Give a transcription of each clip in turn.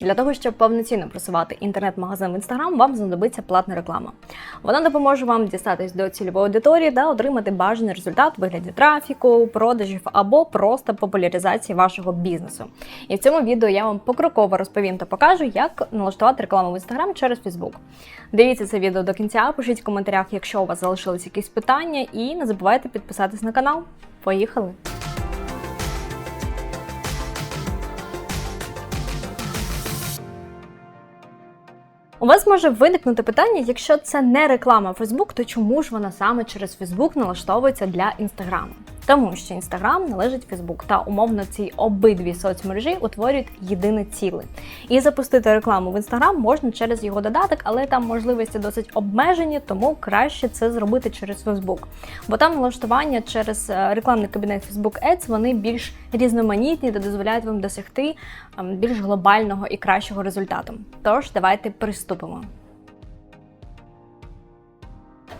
Для того, щоб повноцінно просувати інтернет-магазин в Instagram, вам знадобиться платна реклама. Вона допоможе вам дістатись до цільової аудиторії та отримати бажаний результат у вигляді трафіку, продажів або просто популяризації вашого бізнесу. І в цьому відео я вам покроково розповім та покажу, як налаштувати рекламу в Instagram через Facebook. Дивіться це відео до кінця, пишіть в коментарях, якщо у вас залишились якісь питання, і не забувайте підписатись на канал. Поїхали! У вас може виникнути питання, якщо це не реклама Facebook, то чому ж вона саме через Facebook налаштовується для Instagram? Тому що Instagram належить Facebook, та умовно ці обидві соцмережі утворюють єдине ціле. І запустити рекламу в Instagram можна через його додаток, але там можливості досить обмежені, тому краще це зробити через Facebook. Бо там налаштування через е, рекламний кабінет Facebook Ads вони більш різноманітні та дозволяють вам досягти ем, більш глобального і кращого результату. Тож давайте приступимо.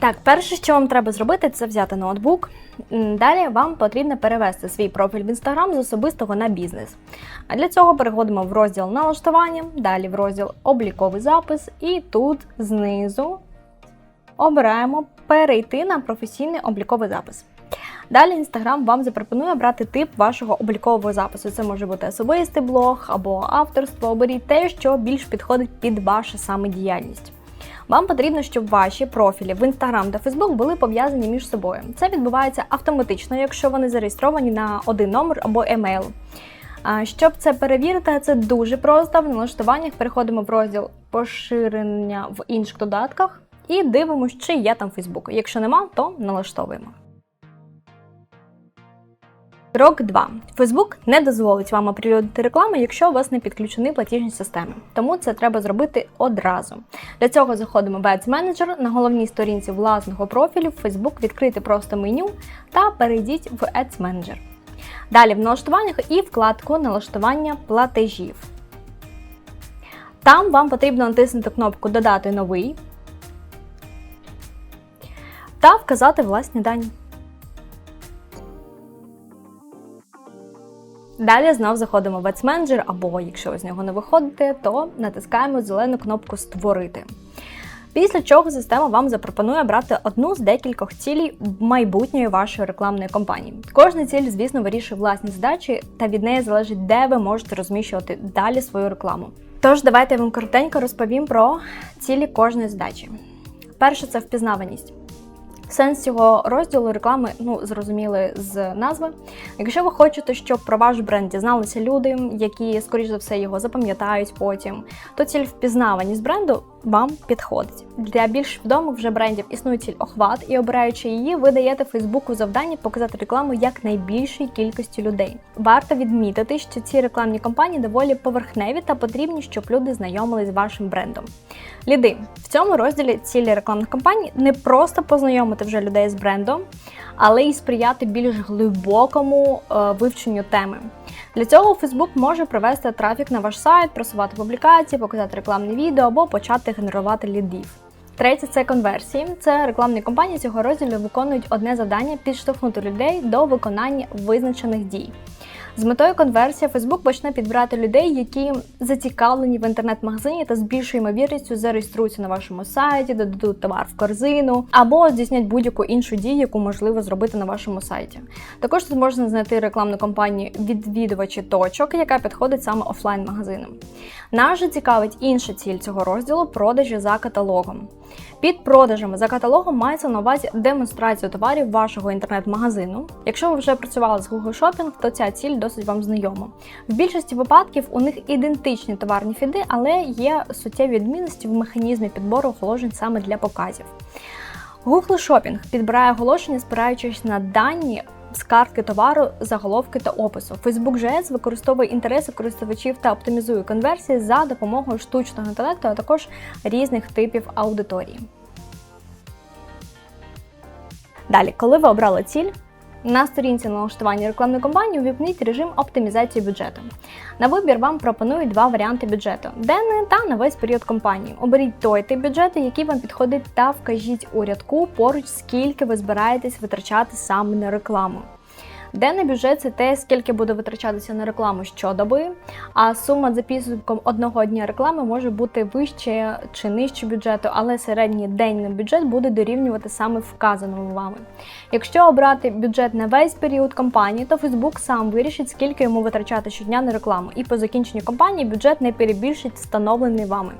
Так, перше, що вам треба зробити, це взяти ноутбук. Далі вам потрібно перевести свій профіль в Instagram з особистого на бізнес. А для цього переходимо в розділ налаштування, далі в розділ обліковий запис, і тут знизу обираємо перейти на професійний обліковий запис. Далі Instagram вам запропонує обрати тип вашого облікового запису. Це може бути особистий блог або авторство. Оберіть те, що більш підходить під вашу саме діяльність. Вам потрібно, щоб ваші профілі в Instagram та Facebook були пов'язані між собою. Це відбувається автоматично, якщо вони зареєстровані на один номер або емейл. Щоб це перевірити, це дуже просто. В налаштуваннях переходимо в розділ поширення в інших додатках і дивимося, чи є там Facebook. Якщо нема, то налаштовуємо. Крок 2. Facebook не дозволить вам оприлюднити рекламу, якщо у вас не підключені платіжні системи. Тому це треба зробити одразу. Для цього заходимо в Ads Manager, на головній сторінці власного профілю в Facebook відкрити просто меню та перейдіть в Ads Manager. Далі в налаштуваннях і вкладку налаштування платежів. Там вам потрібно натиснути кнопку Додати новий та вказати власні дані. Далі знов заходимо в Ads Manager, або якщо ви з нього не виходите, то натискаємо зелену кнопку Створити. Після чого система вам запропонує брати одну з декількох цілей майбутньої вашої рекламної кампанії. Кожна ціль, звісно, вирішує власні задачі, та від неї залежить, де ви можете розміщувати далі свою рекламу. Тож, давайте я вам коротенько розповім про цілі кожної задачі. Перше це впізнаваність. Сенс цього розділу реклами, ну зрозуміли з назви. Якщо ви хочете, щоб про ваш бренд дізналися люди, які, скоріш за все, його запам'ятають потім, то ціль впізнаваність бренду вам підходить. Для більш відомих вже брендів існує ціль охват, і обираючи її, ви даєте Фейсбуку завдання показати рекламу як найбільшій кількості людей. Варто відмітити, що ці рекламні кампанії доволі поверхневі та потрібні, щоб люди знайомились з вашим брендом. Ліди в цьому розділі цілі рекламних кампаній не просто познайомити вже людей з брендом, але й сприяти більш глибокому е, вивченню теми. Для цього Facebook може привести трафік на ваш сайт, просувати публікації, показати рекламне відео або почати генерувати лідів. Третє це конверсії. Це рекламні компанії цього розділу виконують одне завдання підштовхнути людей до виконання визначених дій. З метою конверсії Facebook почне підбирати людей, які зацікавлені в інтернет-магазині та з більшою ймовірністю зареєструються на вашому сайті, додадуть товар в корзину або здійснять будь-яку іншу дію, яку можливо зробити на вашому сайті. Також тут можна знайти рекламну кампанію відвідувачі точок, яка підходить саме офлайн-магазинам. Нас же цікавить інша ціль цього розділу продажі за каталогом. Під продажами за каталогом мається на увазі демонстрацію товарів вашого інтернет-магазину. Якщо ви вже працювали з Google Shopping, то ця ціль досить вам знайома. В більшості випадків у них ідентичні товарні фіди, але є суттєві відмінності в механізмі підбору оголошень саме для показів. Google Shopping підбирає оголошення, спираючись на дані з картки товару, заголовки та опису. Facebook GS використовує інтереси користувачів та оптимізує конверсії за допомогою штучного інтелекту, а також різних типів аудиторії. Далі, коли ви обрали ціль, на сторінці налаштування рекламної кампанії увімкніть режим оптимізації бюджету. На вибір вам пропонують два варіанти бюджету: денний та на весь період кампанії. Оберіть той тип бюджету, який вам підходить, та вкажіть у рядку поруч, скільки ви збираєтесь витрачати саме на рекламу. Денний бюджет це те, скільки буде витрачатися на рекламу щодоби, а сума за підсумком одного дня реклами може бути вище чи нижче бюджету, але середній денний бюджет буде дорівнювати саме вказаному вами. Якщо обрати бюджет на весь період кампанії, то Facebook сам вирішить, скільки йому витрачати щодня на рекламу, і по закінченню кампанії бюджет не перебільшить встановлений вами.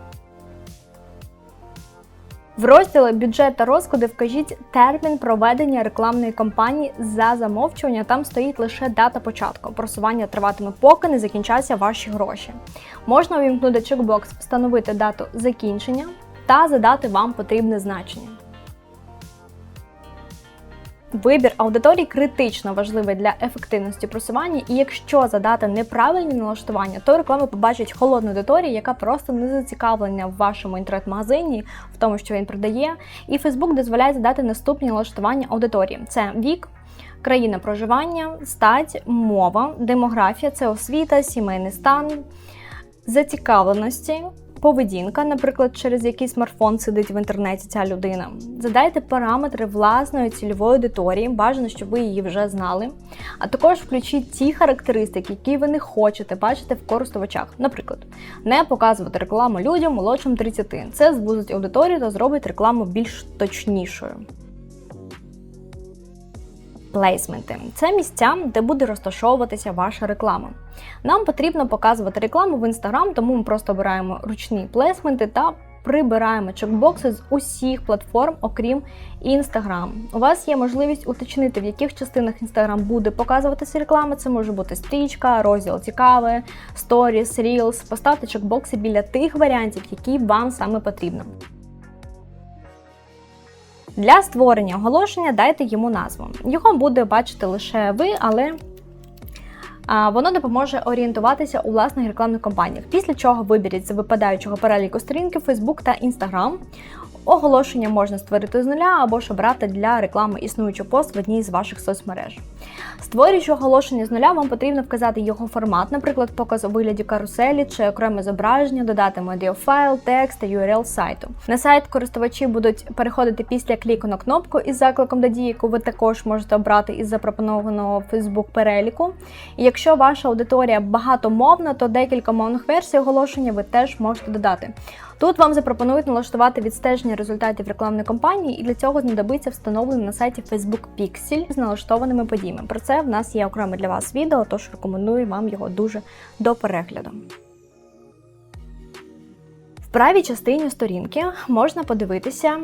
В розділі бюджет та розклади вкажіть термін проведення рекламної кампанії за замовчування. Там стоїть лише дата початку. Просування триватиме, поки не закінчаться ваші гроші. Можна увімкнути чекбокс, встановити дату закінчення та задати вам потрібне значення. Вибір аудиторії критично важливий для ефективності просування, і якщо задати неправильні налаштування, то реклама побачить холодну аудиторію, яка просто не зацікавлена в вашому інтернет-магазині, в тому, що він продає. І Facebook дозволяє задати наступні налаштування аудиторії: це вік. Країна проживання, стать, мова, демографія це освіта, сімейний стан, зацікавленості, поведінка, наприклад, через який смартфон сидить в інтернеті ця людина. Задайте параметри власної цільової аудиторії, бажано, щоб ви її вже знали. А також включіть ті характеристики, які ви не хочете бачити в користувачах. Наприклад, не показувати рекламу людям молодшим 30. Це звузить аудиторію та зробить рекламу більш точнішою. Плейсменти це місця, де буде розташовуватися ваша реклама. Нам потрібно показувати рекламу в Instagram, тому ми просто обираємо ручні плейсменти та прибираємо чекбокси з усіх платформ, окрім Instagram. У вас є можливість уточнити, в яких частинах Instagram буде показуватися реклама. Це може бути стрічка, розділ цікаве, сторіс, Reels. Поставте чекбокси біля тих варіантів, які вам саме потрібно. Для створення оголошення дайте йому назву. Його буде бачити лише ви, але воно допоможе орієнтуватися у власних рекламних кампаніях. Після чого виберіть з випадаючого переліку сторінки Facebook та Instagram. Оголошення можна створити з нуля або ж обрати для реклами існуючий пост в одній з ваших соцмереж. Створюючи оголошення з нуля, вам потрібно вказати його формат, наприклад, показ у вигляді каруселі чи окреме зображення, додати медіафайл, текст та URL сайту. На сайт користувачі будуть переходити після кліку на кнопку із закликом до дії, яку ви також можете обрати із запропонованого Facebook переліку. І якщо ваша аудиторія багатомовна, то декілька мовних версій оголошення ви теж можете додати. Тут вам запропонують налаштувати відстеження результатів рекламної кампанії, і для цього знадобиться встановлений на сайті Facebook Pixel з налаштованими подіями. Про це в нас є окреме для вас відео, тож рекомендую вам його дуже до перегляду. В правій частині сторінки можна подивитися,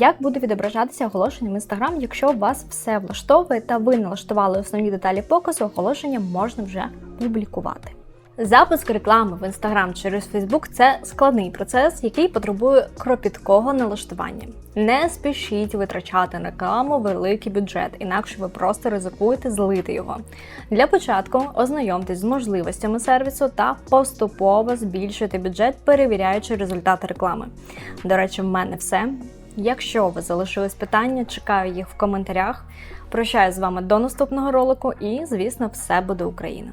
як буде відображатися оголошення в Instagram. Якщо вас все влаштовує та ви налаштували основні деталі показу, оголошення можна вже публікувати. Запуск реклами в Instagram через Facebook це складний процес, який потребує кропіткого налаштування. Не спішіть витрачати на рекламу великий бюджет, інакше ви просто ризикуєте злити його. Для початку ознайомтесь з можливостями сервісу та поступово збільшуйте бюджет, перевіряючи результати реклами. До речі, в мене все. Якщо ви залишились питання, чекаю їх в коментарях. Прощаю з вами до наступного ролику, і, звісно, все буде Україна!